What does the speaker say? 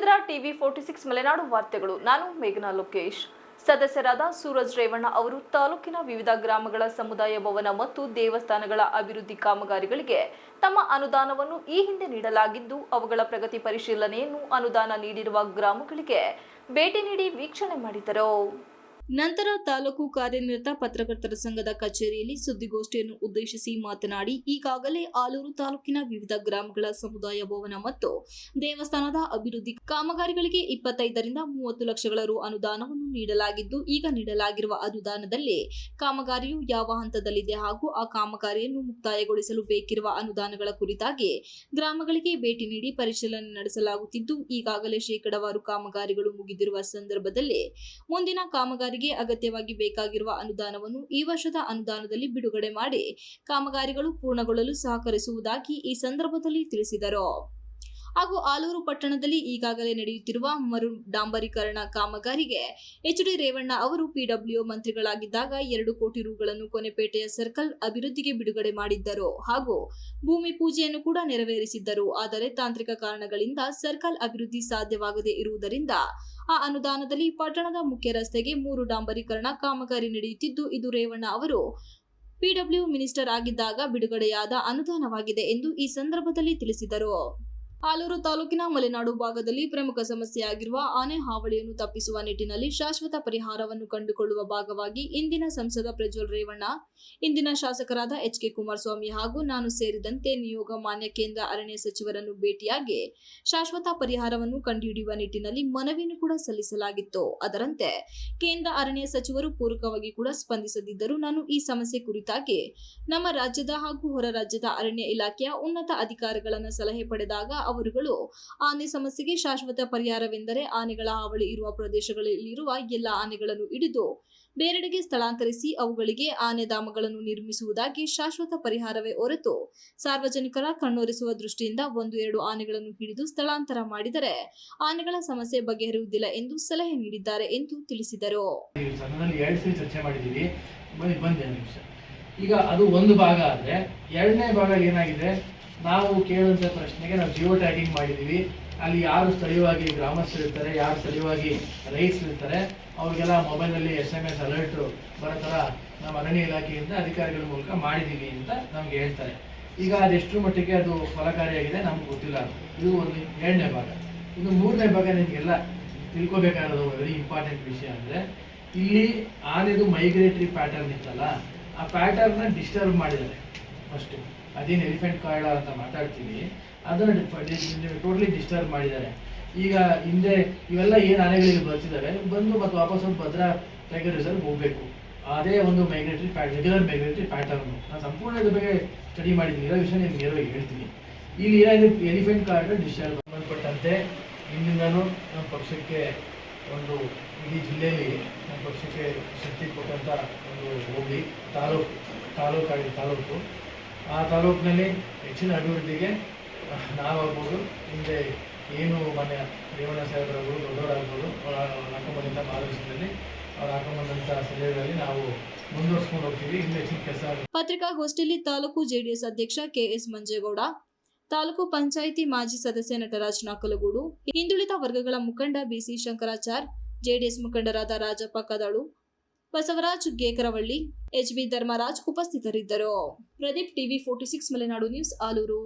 ನೋಡ್ತಿದ್ರ TV forty six Malenadu ವಾರ್ತೆಗಳು. ನಾನು ಮೇಘನಾ ಲೋಕೇಶ್. ಸದಸ್ಯರಾದ ಸೂರಜ್ ರೇವಣ್ಣ ಅವರು ತಾಲೂಕಿನ ವಿವಿಧ ಗ್ರಾಮಗಳ ಸಮುದಾಯ ಭವನ ಮತ್ತು ದೇವಸ್ಥಾನಗಳ ಅಭಿವೃದ್ಧಿ ಕಾಮಗಾರಿಗಳಿಗೆ ತಮ್ಮ ಅನುದಾನವನ್ನು ಈ ಹಿಂದೆ ನೀಡಲಾಗಿದ್ದು, ಅವುಗಳ ಪ್ರಗತಿ ಪರಿಶೀಲನೆಯನ್ನು ಅನುದಾನ ನೀಡಿರುವ ಗ್ರಾಮಗಳಿಗೆ ಭೇಟಿ ನೀಡಿ ವೀಕ್ಷಣೆ ಮಾಡಿದರು. ನಂತರ ತಾಲೂಕು ಕಾರ್ಯನಿರತ ಪತ್ರಕರ್ತರ ಸಂಘದ ಕಚೇರಿಯಲ್ಲಿ ಸುದ್ದಿಗೋಷ್ಠಿಯನ್ನು ಉದ್ದೇಶಿಸಿ ಮಾತನಾಡಿ, ಈಗಾಗಲೇ ಆಲೂರು ತಾಲೂಕಿನ ವಿವಿಧ ಗ್ರಾಮಗಳ ಸಮುದಾಯ ಭವನ ಮತ್ತು ದೇವಸ್ಥಾನದ ಅಭಿವೃದ್ಧಿ ಕಾಮಗಾರಿಗಳಿಗೆ ಇಪ್ಪತ್ತೈದರಿಂದ ಮೂವತ್ತು ಲಕ್ಷಗಳ ರು ಅನುದಾನವನ್ನು ನೀಡಲಾಗಿದ್ದು, ಈಗ ನೀಡಲಾಗಿರುವ ಅನುದಾನದಲ್ಲಿ ಕಾಮಗಾರಿಯು ಯಾವ ಹಂತದಲ್ಲಿದೆ ಹಾಗೂ ಆ ಕಾಮಗಾರಿಯನ್ನು ಮುಕ್ತಾಯಗೊಳಿಸಲು ಬೇಕಿರುವ ಅನುದಾನಗಳ ಕುರಿತಾಗಿ ಗ್ರಾಮಗಳಿಗೆ ಭೇಟಿ ನೀಡಿ ಪರಿಶೀಲನೆ ನಡೆಸಲಾಗುತ್ತಿದ್ದು, ಈಗಾಗಲೇ ಶೇಕಡವಾರು ಕಾಮಗಾರಿಗಳು ಮುಗಿದಿರುವ ಸಂದರ್ಭದಲ್ಲಿ ಮುಂದಿನ ಕಾಮಗಾರಿಗೆ ಅಗತ್ಯವಾಗಿ ಬೇಕಾಗಿರುವ ಅನುದಾನವನ್ನು ಈ ವರ್ಷದ ಅನುದಾನದಲ್ಲಿ ಬಿಡುಗಡೆ ಮಾಡಿ ಕಾಮಗಾರಿಗಳು ಪೂರ್ಣಗೊಳ್ಳಲು ಸಹಕರಿಸುವುದಾಗಿ ಈ ಸಂದರ್ಭದಲ್ಲಿ ತಿಳಿಸಿದರು. ಹಾಗೂ ಆಲೂರು ಪಟ್ಟಣದಲ್ಲಿ ಈಗಾಗಲೇ ನಡೆಯುತ್ತಿರುವ ಮರು ಡಾಂಬರೀಕರಣ ಕಾಮಗಾರಿಗೆ ಎಚ್ ಡಿ ರೇವಣ್ಣ ಅವರು ಪಿಡಬ್ಲ್ಯೂ ಮಂತ್ರಿಗಳಾಗಿದ್ದಾಗ ಎರಡು ಕೋಟಿ ರುಗಳನ್ನು ಕೊನೆಪೇಟೆಯ ಸರ್ಕಲ್ ಅಭಿವೃದ್ಧಿಗೆ ಬಿಡುಗಡೆ ಮಾಡಿದ್ದರು ಹಾಗೂ ಭೂಮಿ ಪೂಜೆಯನ್ನು ಕೂಡ ನೆರವೇರಿಸಿದ್ದರು. ಆದರೆ ತಾಂತ್ರಿಕ ಕಾರಣಗಳಿಂದ ಸರ್ಕಲ್ ಅಭಿವೃದ್ಧಿ ಸಾಧ್ಯವಾಗದೇ ಇರುವುದರಿಂದ ಆ ಅನುದಾನದಲ್ಲಿ ಪಟ್ಟಣದ ಮುಖ್ಯ ರಸ್ತೆಗೆ ಮೂರು ಡಾಂಬರೀಕರಣ ಕಾಮಗಾರಿ ನಡೆಯುತ್ತಿದ್ದು, ಇದು ರೇವಣ್ಣ ಅವರು ಪಿಡಬ್ಲ್ಯೂ ಮಿನಿಸ್ಟರ್ ಆಗಿದ್ದಾಗ ಬಿಡುಗಡೆಯಾದ ಅನುದಾನವಾಗಿದೆ ಎಂದು ಈ ಸಂದರ್ಭದಲ್ಲಿ ತಿಳಿಸಿದರು. ಆಲೂರು ತಾಲೂಕಿನ ಮಲೆನಾಡು ಭಾಗದಲ್ಲಿ ಪ್ರಮುಖ ಸಮಸ್ಯೆಯಾಗಿರುವ ಆನೆ ಹಾವಳಿಯನ್ನು ತಪ್ಪಿಸುವ ನಿಟ್ಟಿನಲ್ಲಿ ಶಾಶ್ವತ ಪರಿಹಾರವನ್ನು ಕಂಡುಕೊಳ್ಳುವ ಭಾಗವಾಗಿ ಇಂದಿನ ಸಂಸದ ಪ್ರಜ್ವಲ್ ರೇವಣ್ಣ, ಇಂದಿನ ಶಾಸಕರಾದ ಎಚ್ ಕೆ ಕುಮಾರಸ್ವಾಮಿ ಹಾಗೂ ನಾನು ಸೇರಿದಂತೆ ನಿಯೋಗ ಮಾನ್ಯ ಕೇಂದ್ರ ಅರಣ್ಯ ಸಚಿವರನ್ನು ಭೇಟಿಯಾಗಿ ಶಾಶ್ವತ ಪರಿಹಾರವನ್ನು ಕಂಡುಹಿಡಿಯುವ ನಿಟ್ಟಿನಲ್ಲಿ ಮನವಿಯನ್ನು ಕೂಡ ಸಲ್ಲಿಸಲಾಗಿತ್ತು. ಅದರಂತೆ ಕೇಂದ್ರ ಅರಣ್ಯ ಸಚಿವರು ಪೂರಕವಾಗಿ ಕೂಡ ಸ್ಪಂದಿಸದಿದ್ದರೂ ನಾನು ಈ ಸಮಸ್ಯೆ ಕುರಿತಾಗಿ ನಮ್ಮ ರಾಜ್ಯದ ಹಾಗೂ ಹೊರ ರಾಜ್ಯದ ಅರಣ್ಯ ಇಲಾಖೆಯ ಉನ್ನತ ಅಧಿಕಾರಿಗಳನ್ನ ಸಲಹೆ ಪಡೆದಾಗ ಅವರುಗಳು ಆನೆ ಸಮಸ್ಯೆಗೆ ಶಾಶ್ವತ ಪರಿಹಾರವೆಂದರೆ ಆನೆಗಳ ಹಾವಳಿ ಇರುವ ಪ್ರದೇಶಗಳಲ್ಲಿರುವ ಎಲ್ಲ ಆನೆಗಳನ್ನು ಹಿಡಿದು ಬೇರೆಡೆಗೆ ಸ್ಥಳಾಂತರಿಸಿ ಅವುಗಳಿಗೆ ಆನೆ ಧಾಮಗಳನ್ನು ನಿರ್ಮಿಸುವುದಾಗಿ ಶಾಶ್ವತ ಪರಿಹಾರವೇ ಹೊರತು ಸಾರ್ವಜನಿಕರ ಕಣ್ಣೊರೆಸುವ ದೃಷ್ಟಿಯಿಂದ ಒಂದು ಎರಡು ಆನೆಗಳನ್ನು ಹಿಡಿದು ಸ್ಥಳಾಂತರ ಮಾಡಿದರೆ ಆನೆಗಳ ಸಮಸ್ಯೆ ಬಗೆಹರಿಯುವುದಿಲ್ಲ ಎಂದು ಸಲಹೆ ನೀಡಿದ್ದಾರೆ ಎಂದು ತಿಳಿಸಿದರು. ಈಗ ಅದು ಒಂದು ಭಾಗ ಆದರೆ ಎರಡನೇ ಭಾಗ ಏನಾಗಿದೆ? ನಾವು ಕೇಳುವಂಥ ಪ್ರಶ್ನೆಗೆ ನಾವು ಜಿಯೋ ಟ್ಯಾಗಿಂಗ್ ಮಾಡಿದ್ದೀವಿ ಅಲ್ಲಿ ಯಾರು ಸ್ಥಳೀಯವಾಗಿ ಗ್ರಾಮಸ್ಥರು ಇರ್ತಾರೆ, ಯಾರು ಸ್ಥಳೀಯವಾಗಿ ರೈತರು ಇರ್ತಾರೆ, ಅವ್ರಿಗೆಲ್ಲ ಮೊಬೈಲಲ್ಲಿ ಎಸ್ ಎಂ ಎಸ್ ಅಲರ್ಟ್ ಬರೋ ಥರ ನಮ್ಮ ಅರಣ್ಯ ಇಲಾಖೆಯಿಂದ ಅಧಿಕಾರಿಗಳ ಮೂಲಕ ಮಾಡಿದ್ದೀವಿ ಅಂತ ನಮ್ಗೆ ಹೇಳ್ತಾರೆ. ಈಗ ಅದೆಷ್ಟರ ಮಟ್ಟಿಗೆ ಅದು ಫಲಕಾರಿಯಾಗಿದೆ ನಮ್ಗೆ ಗೊತ್ತಿಲ್ಲ. ಇದು ಒಂದು ಎರಡನೇ ಭಾಗ. ಇನ್ನು ಮೂರನೇ ಭಾಗ ನಿಮಗೆಲ್ಲ ತಿಳ್ಕೊಬೇಕಾಗಿರೋದು ವೆರಿ ಇಂಪಾರ್ಟೆಂಟ್ ವಿಷಯ ಅಂದರೆ, ಇಲ್ಲಿ ಆನೆದು ಮೈಗ್ರೇಟರಿ ಪ್ಯಾಟರ್ನ್ ಇತ್ತಲ್ಲ ಆ ಪ್ಯಾಟರ್ನ ಡಿಸ್ಟರ್ಬ್ ಮಾಡಿದ್ದಾರೆ. ಫಸ್ಟ್ ಅದೇನು ಎಲಿಫೆಂಟ್ ಕಾರಿಡಾರ್ ಅಂತ ಮಾತಾಡ್ತೀವಿ, ಅದನ್ನು ಟೋಟಲಿ ಡಿಸ್ಟರ್ಬ್ ಮಾಡಿದ್ದಾರೆ. ಈಗ ಹಿಂದೆ ಇವೆಲ್ಲ ಏನು ಅಲೆಗಳಿಗೆ ಬರ್ತಿದ್ದಾವೆ, ಬಂದು ಮತ್ತು ವಾಪಸ್ ಒಂದು ಭದ್ರಾ ಟೈಗರ್ ರಿಸರ್ವ್ ಹೋಗಬೇಕು. ಅದೇ ಒಂದು ಮೈಗ್ರೇಟರಿ ಪ್ಯಾಟ್ ರೆಗ್ಯುಲರ್ ಮೈಗ್ರೇಟರಿ ಪ್ಯಾಟರ್ನು ನಾನು ಸಂಪೂರ್ಣ ಇದ್ರ ಬಗ್ಗೆ ಸ್ಟಡಿ ಮಾಡಿದ್ದೀನಿ. ಇರೋ ವಿಷಯ ನಿಮ್ಗೆ ನೇರವಾಗಿ ಹೇಳ್ತೀನಿ. ಇಲ್ಲಿ ಏನಾಗಿದೆ ಎಲಿಫೆಂಟ್ ಕಾರ್ಡ್ ಡಿಸ್ಟರ್ಬ್ ಸಂಬಂಧಪಟ್ಟಂತೆ ಇಂದಿಂದನೂ ನಮ್ಮ ಪಕ್ಷಕ್ಕೆ ಒಂದು ಇಡೀ ಜಿಲ್ಲೆಯಲ್ಲಿ ನಮ್ಮ ಪಕ್ಷಕ್ಕೆ ಶಕ್ತಿ ಕೊಟ್ಟಂಥ ಒಂದು ಹೋಗಿ ತಾಲೂಕು ತಾಲೂಕಾಗಿದೆ ತಾಲೂಕು. ಆ ತಾಲೂಕಿನಲ್ಲಿ ಹೆಚ್ಚಿನ ಅಭಿವೃದ್ಧಿಗೆ ನಾವಾಗ್ಬೋದು. ಹಿಂದೆ ಏನು ಮನೆ ರೇವಣ್ಣ ಸಾಹೇಬರಾಗ್ಬೋದು ದೊಡ್ಡವರಾಗ್ಬೋದು, ಅವರ ಹಾಕೊಂಬಂದಂಥ ಮಾರ್ಗದರ್ಶನದಲ್ಲಿ, ಅವ್ರು ಹಾಕೊಂಬಂದಂಥ ಸಲಹೆಗಳಲ್ಲಿ ನಾವು ಮುಂದುವರ್ಸ್ಕೊಂಡು ಹೋಗ್ತೀವಿ. ಇನ್ನೂ ಹೆಚ್ಚಿನ ಕೆಲಸ ಪತ್ರಿಕಾಗೋಷ್ಠಿಯಲ್ಲಿ ತಾಲೂಕು ಜೆಡಿಎಸ್ ಅಧ್ಯಕ್ಷ ಕೆಎಸ್ ಮಂಜೇಗೌಡ ತಾಲೂಕು ಪಂಚಾಯಿತಿ ಮಾಜಿ ಸದಸ್ಯ ನಟರಾಜ್ ನಾಕಲಗೂಡು, ಹಿಂದುಳಿದ ವರ್ಗಗಳ ಮುಖಂಡ ಬಿಸಿ ಶಂಕರಾಚಾರ್, ಜೆಡಿಎಸ್ ಮುಖಂಡರಾದ ರಾಜಪ್ಪ ಕದಳು, ಬಸವರಾಜ್ ಗೇಕರವಳ್ಳಿ, ಎಚ್ಬಿ ಧರ್ಮರಾಜ್ ಉಪಸ್ಥಿತರಿದ್ದರು. Pradeep TV forty six Malenadu news, Alur.